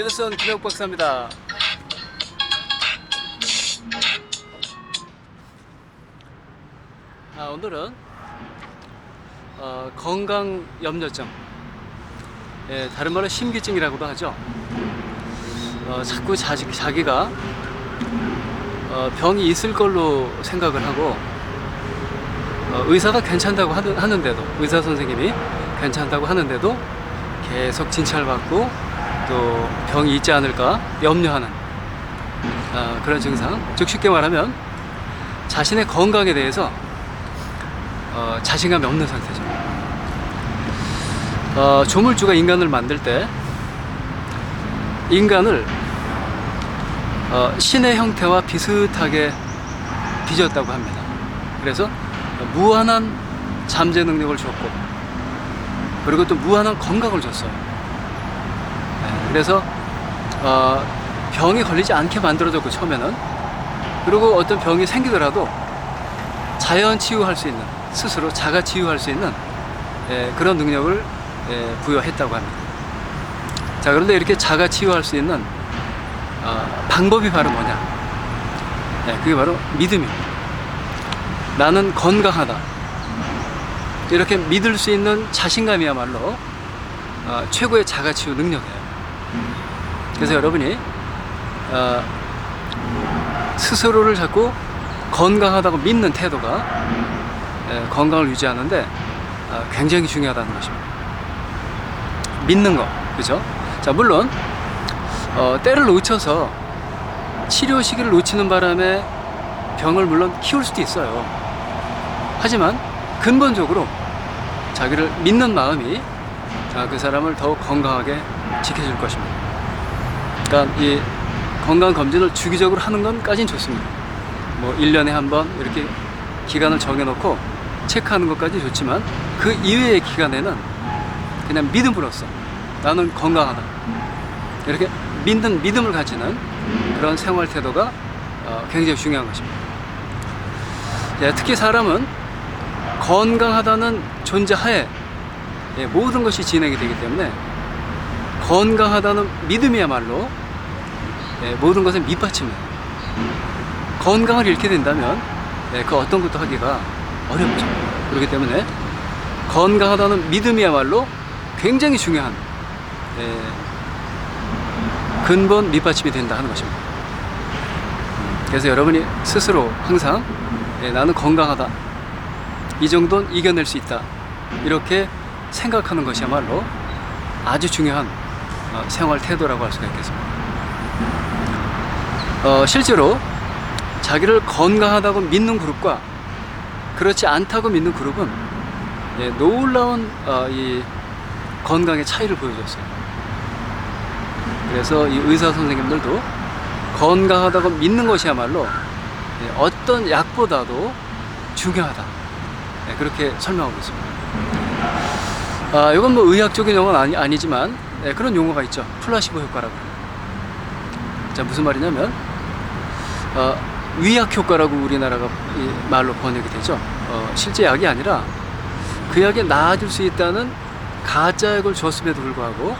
레드선 김혁 박사입니다. 아, 오늘은 어, 건강 염려증, 예, 다른 말로 심기증이라고도 하죠. 어, 자꾸 자기, 자기가 어, 병이 있을 걸로 생각을 하고 어, 의사가 괜찮다고 하는, 하는데도 의사 선생님이 괜찮다고 하는데도 계속 진찰받고 또 병이 있지 않을까? 염려하는 어, 그런 증상. 즉 쉽게 말하면 자신의 건강에 대해서 어, 자신감이 없는 상태죠. 어, 조물주가 인간을 만들 때 인간을 어, 신의 형태와 비슷하게 빚었다고 합니다. 그래서 무한한 잠재 능력을 줬고 그리고 또 무한한 건강을 줬어요. 네, 그래서 어, 병이 걸리지 않게 만들어졌고 처음에는 그리고 어떤 병이 생기더라도 자연 치유할 수 있는 스스로 자가 치유할 수 있는 예, 그런 능력을 예, 부여했다고 합니다. 자 그런데 이렇게 자가 치유할 수 있는 어, 방법이 바로 뭐냐? 예, 그게 바로 믿음입니다. 나는 건강하다. 이렇게 믿을 수 있는 자신감이야말로 어, 최고의 자가 치유 능력이에요. 그래서 여러분이 어, 스스로를 자꾸 건강하다고 믿는 태도가 예, 건강을 유지하는데 어, 굉장히 중요하다는 것입니다. 믿는 거, 그죠? 자, 물론 어, 때를 놓쳐서 치료 시기를 놓치는 바람에 병을 물론 키울 수도 있어요. 하지만 근본적으로 자기를 믿는 마음이 아, 그 사람을 더욱 건강하게 지켜줄 것입니다. 그러니까 이 건강 검진을 주기적으로 하는 건까진 좋습니다. 뭐 1년에 한 번 이렇게 기간을 정해놓고 체크하는 것까지 좋지만 그 이외의 기간에는 그냥 믿음으로써 나는 건강하다. 이렇게 믿는 믿음을 가지는 그런 생활 태도가 어, 굉장히 중요한 것입니다. 예, 특히 사람은 건강하다는 존재 하에 예, 모든 것이 진행이 되기 때문에 건강하다는 믿음이야말로 예, 모든 것의 밑받침이에요. 건강을 잃게 된다면 예, 그 어떤 것도 하기가 어렵죠. 그렇기 때문에 건강하다는 믿음이야말로 굉장히 중요한 예, 근본 밑받침이 된다 하는 것입니다. 그래서 여러분이 스스로 항상 예, 나는 건강하다. 이 정도는 이겨낼 수 있다. 이렇게 생각하는 것이야말로 아주 중요한 어, 생활 태도라고 할 수가 있겠습니다. 어, 실제로 자기를 건강하다고 믿는 그룹과 그렇지 않다고 믿는 그룹은 예, 놀라운 어, 이 건강의 차이를 보여줬어요. 그래서 이 의사 선생님들도 건강하다고 믿는 것이야말로 예, 어떤 약보다도 중요하다. 네, 그렇게 설명하고 있습니다. 아, 이건 뭐 의학적인 용어는 아니, 아니지만 네, 그런 용어가 있죠. 플라시보 효과라고. 자, 무슨 말이냐면 어, 위약 효과라고 우리나라가 이 말로 번역이 되죠. 어, 실제 약이 아니라 그 약에 나아질 수 있다는 가짜 약을 줬음에도 불구하고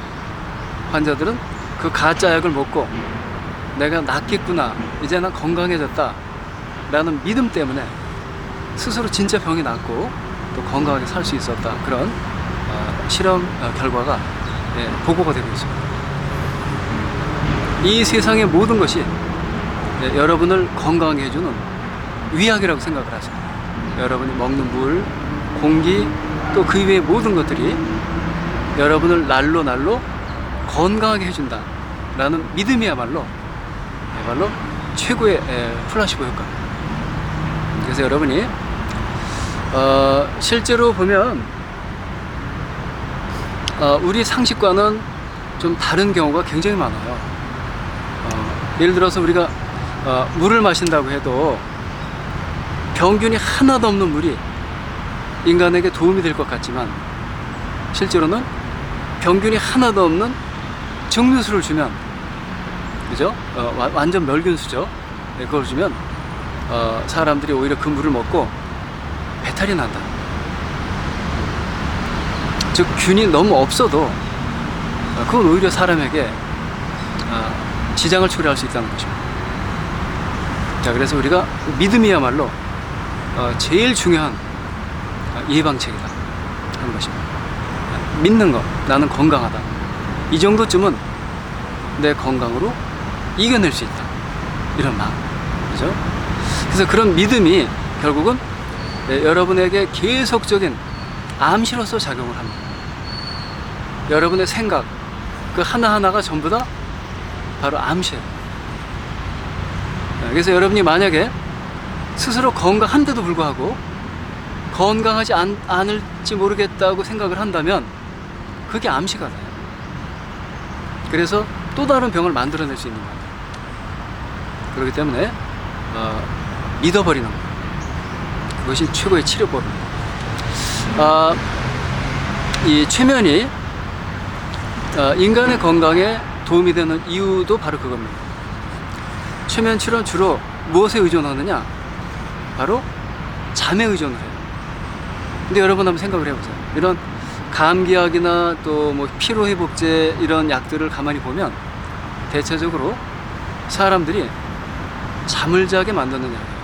환자들은 그 가짜 약을 먹고 내가 낫겠구나, 이제 난 건강해졌다 라는 믿음 때문에 스스로 진짜 병이 낫고 또 건강하게 살 수 있었다 그런 어, 실험 어, 결과가 예, 보고가 되고 있습니다. 이 세상의 모든 것이 예, 여러분을 건강하게 해주는 위약이라고 생각을 하세요. 여러분이 먹는 물, 공기 또그 이외의 모든 것들이 여러분을 날로 날로 건강하게 해준다라는 믿음이야말로 야말로 최고의 에, 플라시보 효과. 그래서 여러분이 어, 실제로 보면 어, 우리 상식과는 좀 다른 경우가 굉장히 많아요. 어, 예를 들어서 우리가 어, 물을 마신다고 해도 병균이 하나도 없는 물이 인간에게 도움이 될 것 같지만 실제로는 병균이 하나도 없는 증류수를 주면 그죠? 어, 와- 완전 멸균수죠. 네, 그걸 주면 어, 사람들이 오히려 그 물을 먹고 배탈이 난다. 즉 균이 너무 없어도 어, 그건 오히려 사람에게 어, 지장을 초래할 수 있다는 것입니다. 자, 그래서 우리가 믿음이야말로 어, 제일 중요한 어, 예방책이다 하는 것입니다. 믿는 것, 나는 건강하다. 이 정도쯤은 내 건강으로 이겨낼 수 있다. 이런 마음. 그죠? 그래서 그런 믿음이 결국은 네, 여러분에게 계속적인 암시로서 작용을 합니다. 여러분의 생각, 그 하나하나가 전부 다 바로 암시예요. 네, 그래서 여러분이 만약에 스스로 건강한데도 불구하고 건강하지 않, 않을지 모르겠다고 생각을 한다면 그게 암시가 돼요. 그래서 또 다른 병을 만들어낼 수 있는 거예요. 그렇기 때문에 어, 믿어버리는 것. 그것이 최고의 치료법입니다. 아, 이 최면이 어, 인간의 건강에 도움이 되는 이유도 바로 그겁니다. 최면 치료는 주로 무엇에 의존하느냐? 바로 잠에 의존을 해요. 근데 여러분 한번 생각을 해보세요. 이런 감기약이나 또 뭐 피로회복제 이런 약들을 가만히 보면 대체적으로 사람들이 잠을 자게 약이에요.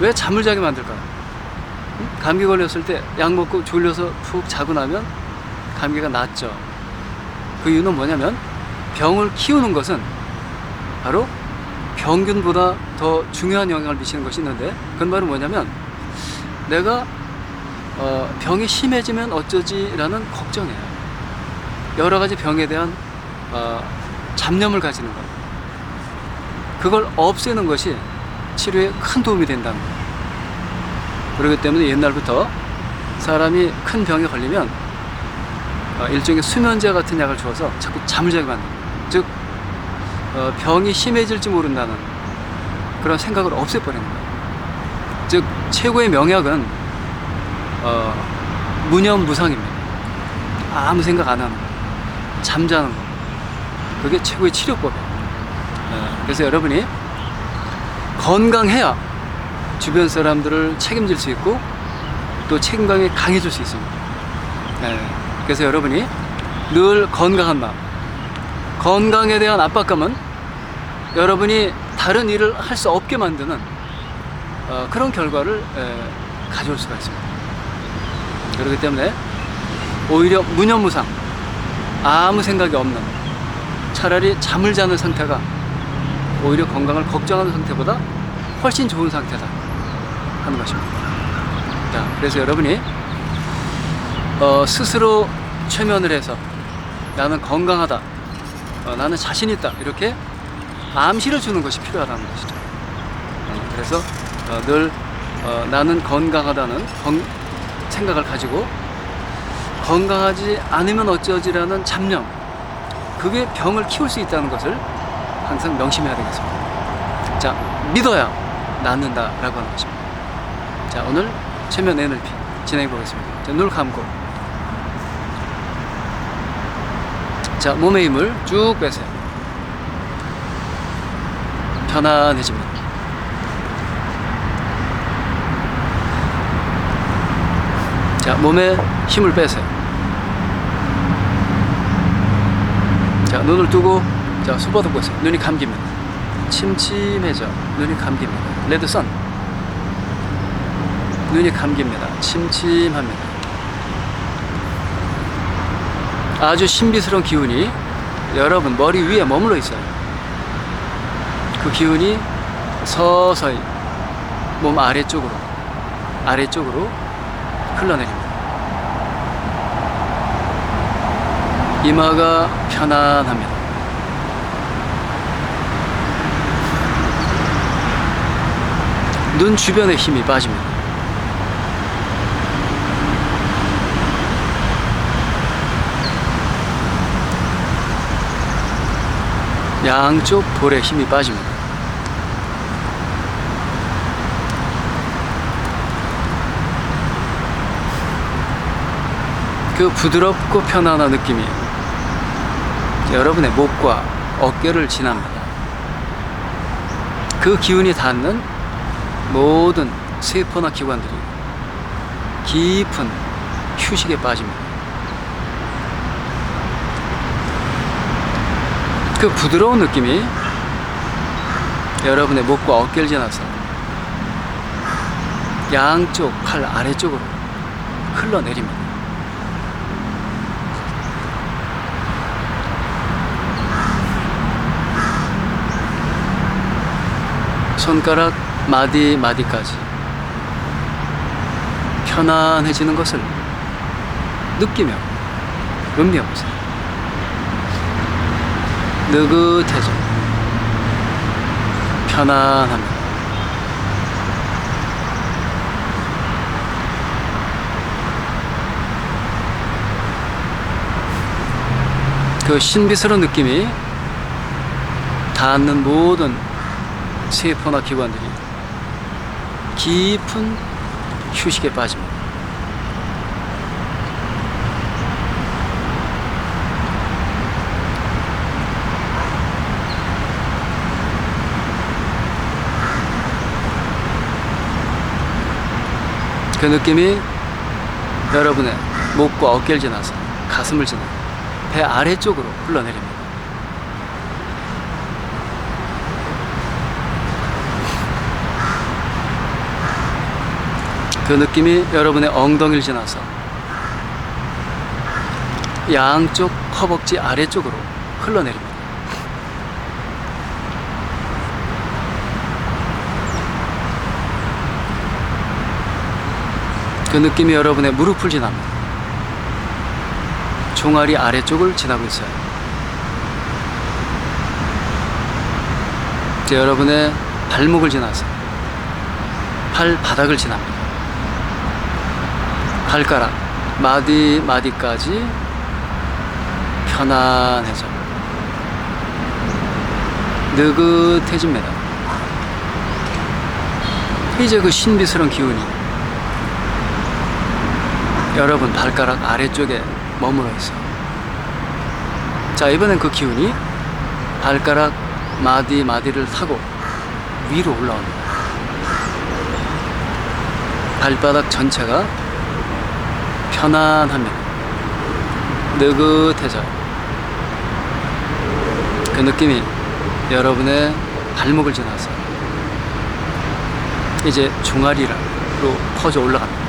왜 잠을 자게 만들까요? 응? 감기 걸렸을 때 약 먹고 졸려서 푹 자고 나면 감기가 낫죠. 그 이유는 뭐냐면 병을 키우는 것은 바로 평균보다 더 중요한 영향을 미치는 것이 있는데 그건 바로 뭐냐면 내가 어, 병이 심해지면 어쩌지라는 걱정이에요. 여러 가지 병에 대한 어, 잡념을 가지는 것. 그걸 없애는 것이 치료에 큰 도움이 된다는 거예요. 그렇기 때문에 옛날부터 사람이 큰 병에 걸리면 어, 일종의 수면제 같은 약을 주어서 자꾸 잠을 자게 만듭니다. 즉 어, 병이 심해질지 모른다는 그런 생각을 없애버리는 거예요. 즉 최고의 명약은 어, 무념무상입니다. 아무 생각 안 하는 거, 잠자는 거, 그게 최고의 치료법이에요. 어, 그래서 여러분이 건강해야 주변 사람들을 책임질 수 있고 또 책임감이 강해질 수 있습니다. 네. 그래서 여러분이 늘 건강한 마음, 건강에 대한 압박감은 여러분이 다른 일을 할 수 없게 만드는 어, 그런 결과를 에, 가져올 수가 있습니다. 그렇기 때문에 오히려 무념무상, 아무 생각이 없는 차라리 잠을 자는 상태가 오히려 건강을 걱정하는 상태보다 훨씬 좋은 상태다 하는 것입니다. 자, 그래서 여러분이 어, 스스로 최면을 해서 나는 건강하다, 어, 나는 자신 있다 이렇게 암시를 주는 것이 필요하다는 것이죠. 어, 그래서 어, 늘 어, 나는 건강하다는 건- 생각을 가지고 건강하지 않으면 어쩌지라는 잡념 그게 병을 키울 수 있다는 것을 항상 명심해야 되겠습니다. 자, 믿어야 낫는다라고 하는 것입니다. 자, 오늘 최면 NLP 진행해 보겠습니다. 자, 눈을 감고 자, 몸의 힘을 쭉 빼세요. 편안해집니다. 자, 몸에 힘을 빼세요. 자, 눈을 뜨고, 자, 수바도 보세요. 눈이 감깁니다. 침침해져. 눈이 감깁니다. 레드선. 눈이 감깁니다. 침침합니다. 아주 신비스러운 기운이 여러분 머리 위에 머물러 있어요. 그 기운이 서서히 몸 아래쪽으로, 아래쪽으로 흘러내립니다. 이마가 편안합니다. 눈 주변에 힘이 빠집니다. 양쪽 볼에 힘이 빠집니다. 그 부드럽고 편안한 느낌이 여러분의 목과 어깨를 지납니다. 그 기운이 닿는 모든 세포나 기관들이 깊은 휴식에 빠집니다. 그 부드러운 느낌이 여러분의 목과 어깨를 지나서 양쪽 팔 아래쪽으로 흘러내립니다. 손가락 마디 마디까지 편안해지는 것을 느끼며 음미해보세요. 느긋해져. 편안합니다. 그 신비스러운 느낌이 닿는 모든 세포나 기관들이 깊은 휴식에 빠집니다. 그 느낌이 여러분의 목과 어깨를 지나서 가슴을 지나 배 아래쪽으로 흘러내립니다. 그 느낌이 여러분의 엉덩이를 지나서 양쪽 허벅지 아래쪽으로 흘러내립니다. 그 느낌이 여러분의 무릎을 지납니다. 종아리 아래쪽을 지나고 있어요. 이제 여러분의 발목을 지나서 발바닥을 지납니다. 발가락 마디 마디까지 편안해져 느긋해집니다. 이제 그 신비스러운 기운이 여러분 발가락 아래쪽에 머물러 있어. 자 이번엔 그 기운이 발가락 마디 마디를 타고 위로 올라옵니다. 발바닥 전체가 편안합니다. 느긋해져요. 그 느낌이 여러분의 발목을 지나서 이제 종아리로 퍼져 올라갑니다.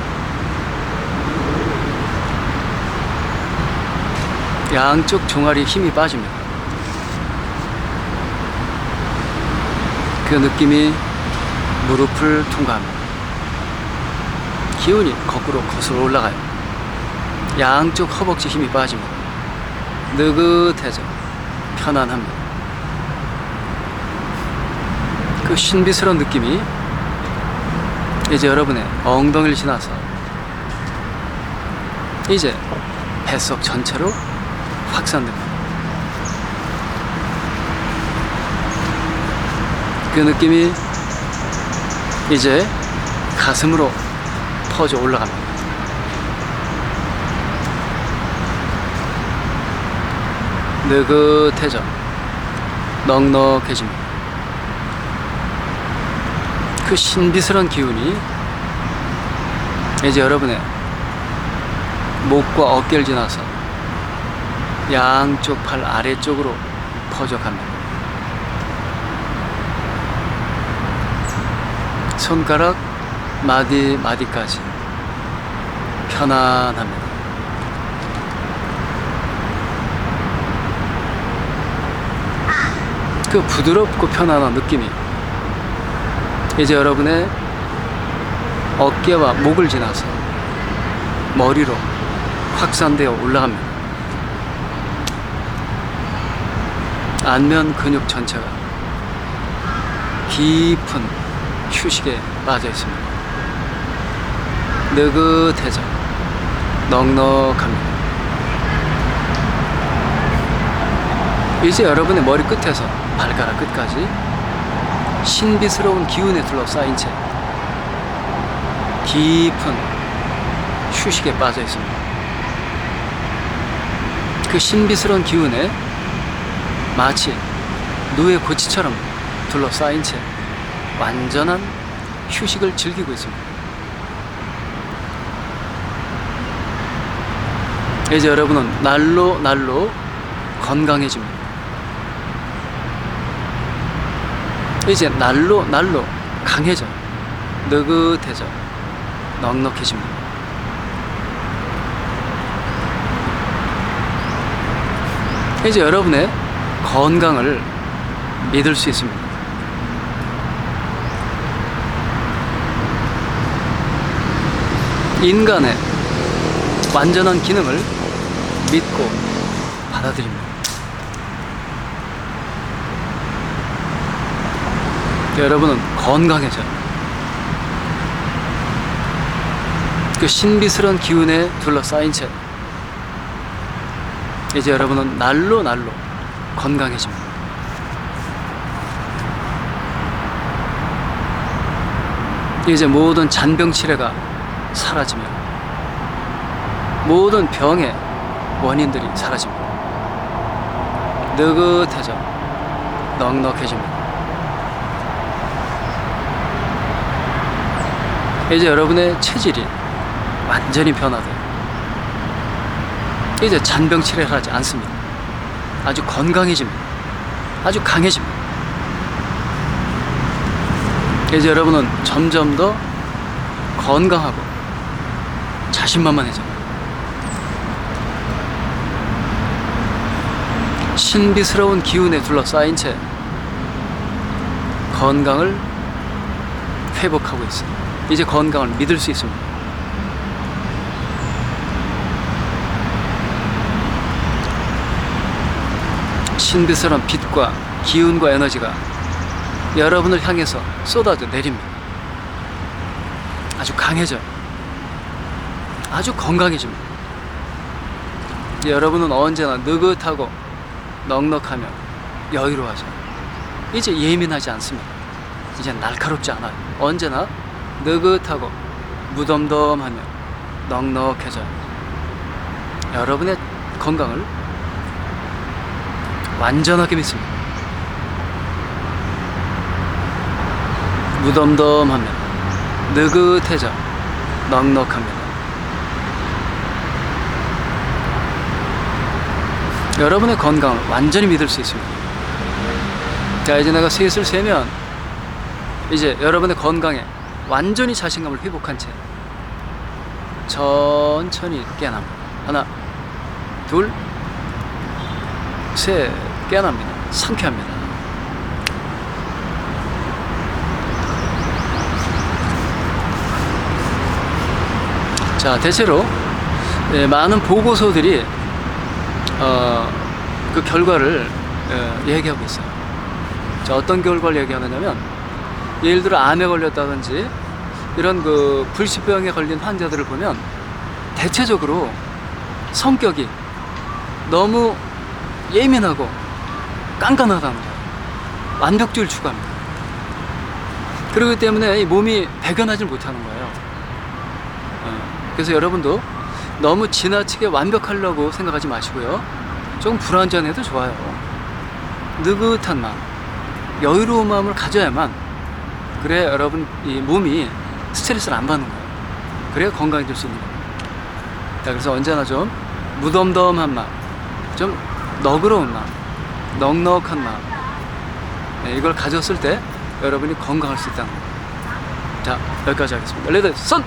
양쪽 종아리 힘이 빠집니다. 그 느낌이 무릎을 통과합니다. 기운이 거꾸로 거슬러 올라가요. 양쪽 허벅지 힘이 빠집니다. 느긋해져 편안합니다. 그 신비스러운 느낌이 이제 여러분의 엉덩이를 지나서 이제 뱃속 전체로 확산됩니다. 그 느낌이 이제 가슴으로 퍼져 올라갑니다. 느긋해져 넉넉해집니다. 그 신비스러운 기운이 이제 여러분의 목과 어깨를 지나서 양쪽 팔 아래쪽으로 퍼져갑니다. 손가락 마디 마디까지 편안합니다. 그 부드럽고 편안한 느낌이 이제 여러분의 어깨와 목을 지나서 머리로 확산되어 올라갑니다. 안면 근육 전체가 깊은 휴식에 빠져 있습니다. 느긋해져 넉넉합니다. 이제 여러분의 머리 끝에서 발가락 끝까지 신비스러운 기운에 둘러싸인 채 깊은 휴식에 빠져 있습니다. 그 신비스러운 기운에 마치 누에 고치처럼 둘러싸인 채 완전한 휴식을 즐기고 있습니다. 이제 여러분은 날로 날로 건강해집니다. 이제 날로 날로 강해져 느긋해져 넉넉해집니다. 이제 여러분의 건강을 믿을 수 있습니다. 인간의 완전한 기능을 믿고 받아들입니다. 여러분은 건강해져요. 그 신비스러운 기운에 둘러싸인 채 이제 여러분은 날로 날로 건강해집니다. 이제 모든 잔병치레가 사라지며 모든 병의 원인들이 사라집니다. 느긋해져 넉넉해집니다. 이제 여러분의 체질이 완전히 변화돼요. 이제 잔병치레를 하지 않습니다. 아주 건강해집니다. 아주 강해집니다. 이제 여러분은 점점 더 건강하고 자신만만해져요. 신비스러운 기운에 둘러싸인 채 건강을 회복하고 있어요. 이제 건강을 믿을 수 있습니다. 신비스러운 빛과 기운과 에너지가 여러분을 향해서 쏟아져 내립니다. 아주 강해져요. 아주 건강해집니다. 여러분은 언제나 느긋하고 넉넉하며 여유로워져. 이제 예민하지 않습니다. 이제 날카롭지 않아요. 언제나 느긋하고 무덤덤하며 넉넉해져요. 여러분의 건강을 완전하게 믿습니다. 무덤덤하며 느긋해져 넉넉합니다. 여러분의 건강을 완전히 믿을 수 있습니다. 자, 이제 내가 셋을 세면 이제 여러분의 건강에 완전히 자신감을 회복한 채 천천히 깨납니다. 하나, 둘, 셋, 깨납니다. 상쾌합니다. 자, 대체로 예, 많은 보고서들이 어, 그 결과를 예, 얘기하고 있어요. 자, 어떤 결과를 얘기하느냐면 예를 들어 암에 걸렸다든지 이런 그 불치병에 걸린 환자들을 보면 대체적으로 성격이 너무 예민하고 깐깐하다는 거예요. 완벽주의를 추구합니다. 그렇기 때문에 이 몸이 배견하지 못하는 거예요. 어, 그래서 여러분도 너무 지나치게 완벽하려고 생각하지 마시고요. 조금 불완전해도 좋아요. 느긋한 마음, 여유로운 마음을 가져야만 그래 여러분 이 몸이 스트레스를 안 받는 거예요. 그래야 건강해질 수 있는 거예요. 자, 그래서 언제나 좀 무덤덤한 마음, 좀 너그러운 마음, 넉넉한 마음 네, 이걸 가졌을 때 여러분이 건강할 수 있다는 거예요. 자 여기까지 하겠습니다. 레드 선!